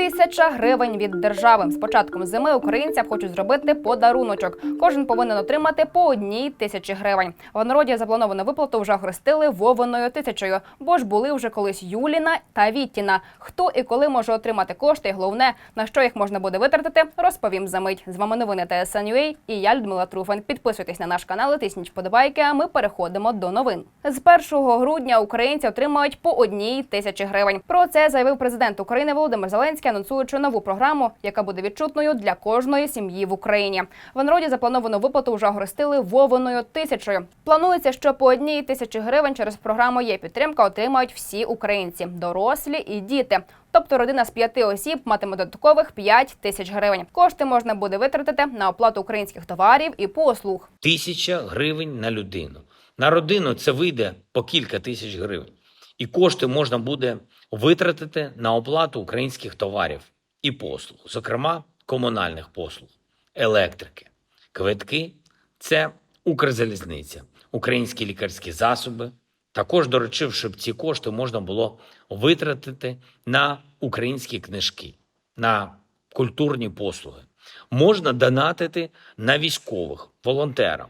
Тисяча гривень від держави. З початком зими українцям хочуть зробити подаруночок. Кожен повинен отримати по одній тисячі гривень. В народі заплановану виплату вже охрестили Вовиною тисячою, бо ж були вже колись Юліна та Віттіна. Хто і коли може отримати кошти, і головне на що їх можна буде витратити, розповім за мить. З вами новини ТСНЮА і я Людмила Труфан. Підписуйтесь на наш канал, тисніть вподобайки. А ми переходимо до новин. З 1 грудня українці отримають по одній тисячі гривень. Про це заявив президент України Володимир Зеленський, анонсуючи нову програму, яка буде відчутною для кожної сім'ї в Україні. В народі заплановану виплату вже огрестили Вовиною тисячою. Планується, що по одній тисячі гривень через програму є підтримка отримають всі українці, дорослі і діти. Тобто родина з п'яти осіб матиме додаткових 5 тисяч гривень. Кошти можна буде витратити на оплату українських товарів і послуг. Тисяча гривень на людину. На родину це вийде по кілька тисяч гривень. І кошти можна буде витратити на оплату українських товарів і послуг, зокрема комунальних послуг, електрики, квитки це Укрзалізниця, українські лікарські засоби. Також доручив, щоб ці кошти можна було витратити на українські книжки, на культурні послуги. Можна донатити на військових, волонтерам,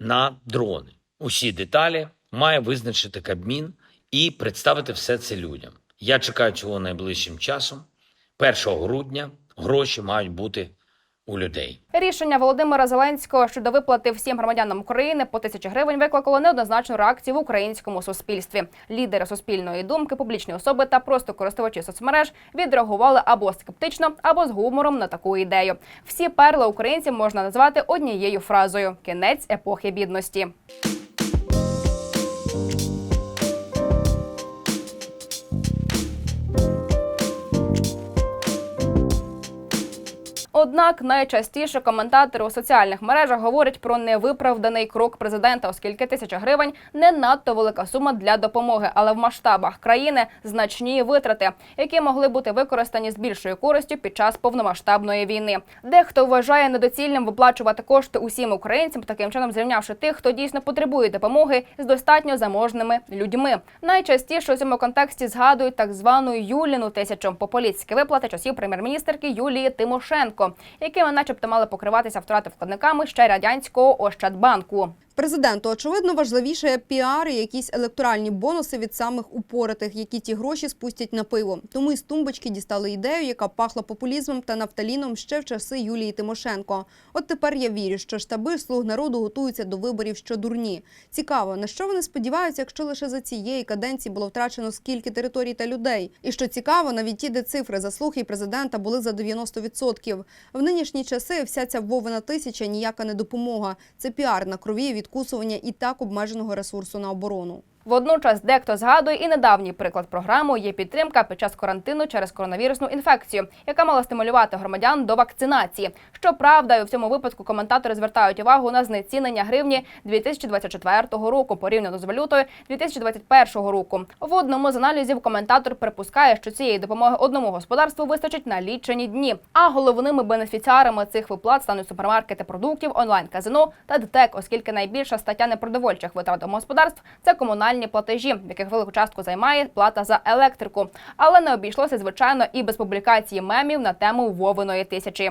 на дрони. Усі деталі має визначити Кабмін і представити все це людям. Я чекаю цього найближчим часом. 1 грудня гроші мають бути у людей. Рішення Володимира Зеленського щодо виплати всім громадянам України по тисячі гривень викликало неоднозначну реакцію в українському суспільстві. Лідери суспільної думки, публічні особи та просто користувачі соцмереж відреагували або скептично, або з гумором на таку ідею. Всі перли українців можна назвати однією фразою: кінець епохи бідності. Однак найчастіше коментатори у соціальних мережах говорять про невиправданий крок президента, оскільки тисяча гривень не надто велика сума для допомоги, але в масштабах країни значні витрати, які могли бути використані з більшою користю під час повномасштабної війни. Дехто вважає недоцільним виплачувати кошти усім українцям, таким чином зрівнявши тих, хто дійсно потребує допомоги з достатньо заможними людьми. Найчастіше у цьому контексті згадують так звану Юліну тисячу популістські виплати часів прем'єр-міністерки Юлії Тимошенко, якими, начебто, мали покриватися втрати вкладниками ще радянського Ощадбанку. Президенту очевидно важливіше піар і якісь електоральні бонуси від самих упоротих, які ті гроші спустять на пиво. Тому із тумбочки дістали ідею, яка пахла популізмом та нафталіном ще в часи Юлії Тимошенко. От тепер я вірю, що штаби слуг народу готуються до виборів, що дурні. Цікаво, на що вони сподіваються, якщо лише за цієї каденції було втрачено скільки територій та людей. І що цікаво, навіть ті, де цифри заслуги президента були за 90%. В нинішні часи вся ця вовина тисяча ніяка не допомога. Це піар на крові відкусування і так обмеженого ресурсу на оборону. Водночас дехто згадує і недавній приклад програми є підтримка під час карантину через коронавірусну інфекцію, яка мала стимулювати громадян до вакцинації. Щоправда, і в цьому випадку коментатори звертають увагу на знецінення гривні 2024 року порівняно з валютою 2021 року. В одному з аналізів коментатор припускає, що цієї допомоги одному господарству вистачить на лічені дні. А головними бенефіціарами цих виплат стануть супермаркети продуктів, онлайн-казино та ДТЕК, оскільки найбільша стаття непродовольчих витрат домогосподарств – це комунальні платежі, в яких велику частку займає плата за електрику. Але не обійшлося звичайно і без публікації мемів на тему Вовиної тисячі.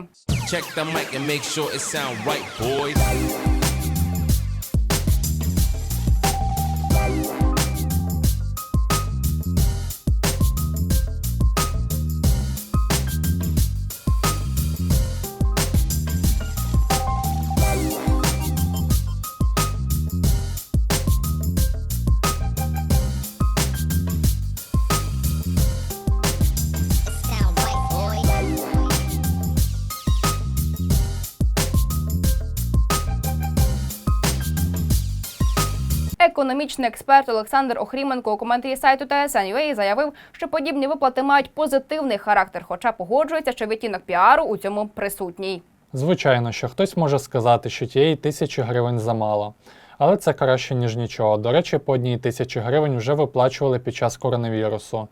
Економічний експерт Олександр Охріменко у коментарі сайту TSN.ua заявив, що подібні виплати мають позитивний характер, хоча погоджується, що відтінок піару у цьому присутній. Звичайно, що хтось може сказати, що тієї тисячі гривень замало. Але це краще, ніж нічого. До речі, по одній тисячі гривень вже виплачували під час коронавірусу.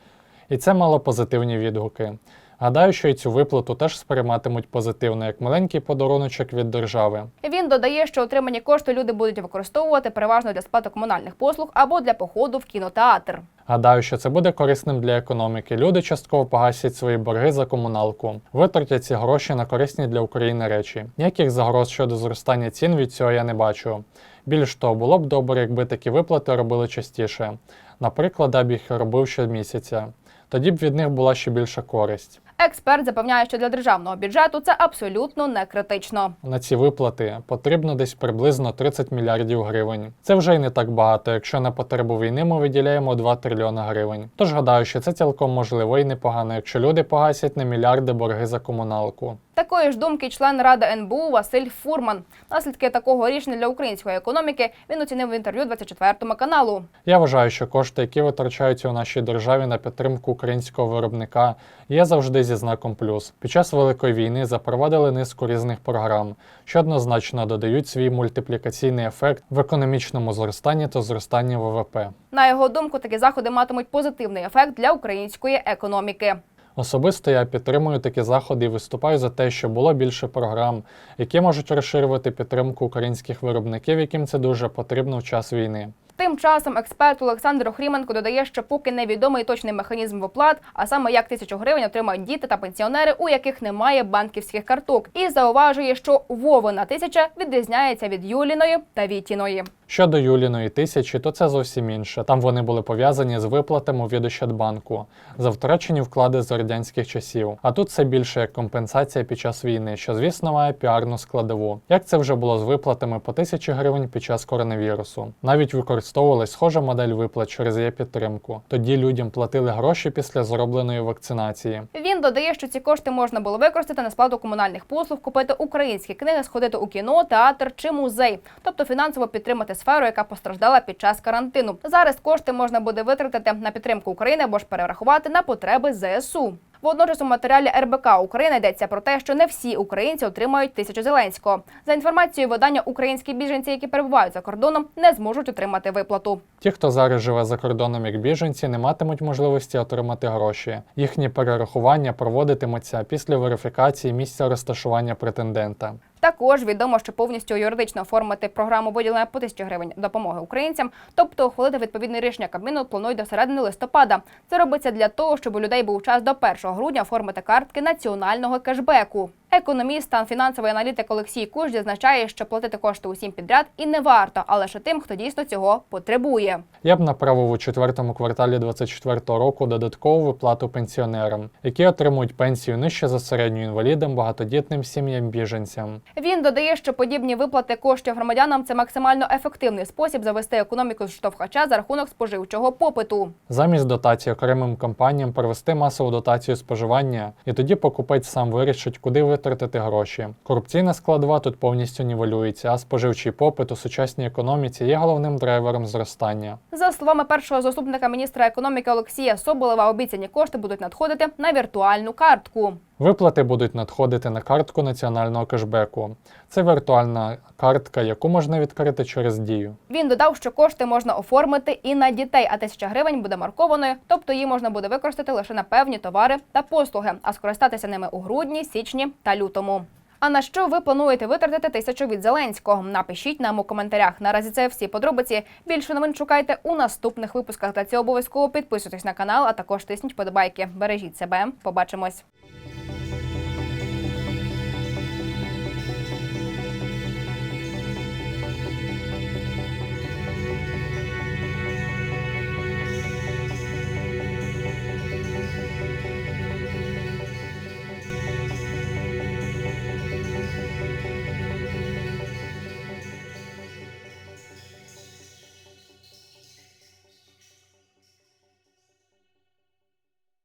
І це мало позитивні відгуки. Гадаю, що і цю виплату теж сприйматимуть позитивно, як маленький подаруночок від держави. Він додає, що отримані кошти люди будуть використовувати переважно для сплати комунальних послуг або для походу в кінотеатр. Гадаю, що це буде корисним для економіки. Люди частково погасять свої борги за комуналку, витратять ці гроші на корисні для України речі. Ніяких загроз щодо зростання цін від цього я не бачу. Більш того, було б добре, якби такі виплати робили частіше. Наприклад, я б їх робив щомісяця. Тоді б від них була ще більша користь. Експерт запевняє, що для державного бюджету це абсолютно не критично. На ці виплати потрібно десь приблизно 30 мільярдів гривень. Це вже й не так багато, якщо на потребу війни ми виділяємо 2 трильйони гривень. Тож гадаю, що це цілком можливо і непогано, якщо люди погасять на мільярди борги за комуналку. Такої ж думки член ради НБУ Василь Фурман. Наслідки такого рішення для української економіки він оцінив в інтерв'ю 24 каналу. Я вважаю, що кошти, які витрачаються у нашій державі на підтримку українського виробника, є завжди зі знаком плюс. Під час великої війни запровадили низку різних програм, що однозначно додають свій мультиплікаційний ефект в економічному зростанні та зростанні ВВП. На його думку, такі заходи матимуть позитивний ефект для української економіки. Особисто я підтримую такі заходи і виступаю за те, щоб було більше програм, які можуть розширювати підтримку українських виробників, яким це дуже потрібно в час війни. Тим часом експерт Олександр Охріменко додає, що поки невідомий точний механізм виплат, а саме як тисячу гривень отримають діти та пенсіонери, у яких немає банківських карток, і зауважує, що Вовина тисяча відрізняється від Юліної та Вітіної. Щодо Юліної тисячі, то це зовсім інше. Там вони були пов'язані з виплатами від Ощадбанку за втрачені вклади з радянських часів. А тут це більше як компенсація під час війни, що звісно має піарну складову. Як це вже було з виплатами по тисячі гривень під час коронавірусу. Навіть використовувалась схожа модель виплат через є підтримку. Тоді людям платили гроші після зробленої вакцинації. Він додає, що ці кошти можна було використати на сплату комунальних послуг, купити українські книги, сходити у кіно, театр чи музей, тобто фінансово підтримати сферу, яка постраждала під час карантину. Зараз кошти можна буде витратити на підтримку України або ж перерахувати на потреби ЗСУ. Водночас у матеріалі РБК України йдеться про те, що не всі українці отримають тисячу Зеленського. За інформацією видання, українські біженці, які перебувають за кордоном, не зможуть отримати виплату. Ті, хто зараз живе за кордоном як біженці, не матимуть можливості отримати гроші. Їхні перерахування проводитимуться після верифікації місця розташування претендента. Також відомо, що повністю юридично оформити програму виділення по тисячі гривень допомоги українцям, тобто ухвалити відповідне рішення Кабміну планують до середини листопада. Це робиться для того, щоб у людей був час до 1 грудня оформити картки національного кешбеку. Економіст та фінансовий аналітик Олексій Куш зазначає, що платити кошти усім підряд і не варто, але лише тим, хто дійсно цього потребує. Я б направив у четвертому кварталі 2024 року додаткову виплату пенсіонерам, які отримують пенсію нижче за середню інвалідам, багатодітним сім'ям біженцям. Він додає, що подібні виплати коштів громадянам це максимально ефективний спосіб завести економіку з штовхача за рахунок споживчого попиту. Замість дотації окремим компаніям провести масову дотацію споживання, і тоді покупець сам вирішить, куди витратити гроші. Корупційна складова тут повністю нівелюється, а споживчий попит у сучасній економіці є головним драйвером зростання. За словами першого заступника міністра економіки Олексія Соболева, обіцяні кошти будуть надходити на віртуальну картку. Виплати будуть надходити на картку національного кешбеку. Це віртуальна картка, яку можна відкрити через дію. Він додав, що кошти можна оформити і на дітей, а тисяча гривень буде маркованою, тобто її можна буде використати лише на певні товари та послуги, а скористатися ними у грудні, січні та лютому. А на що ви плануєте витратити тисячу від Зеленського? Напишіть нам у коментарях. Наразі це всі подробиці. Більше новин шукайте у наступних випусках. Для цього обов'язково підписуйтесь на канал, а також тисніть подобайки. Бережіть себе. Побачимось.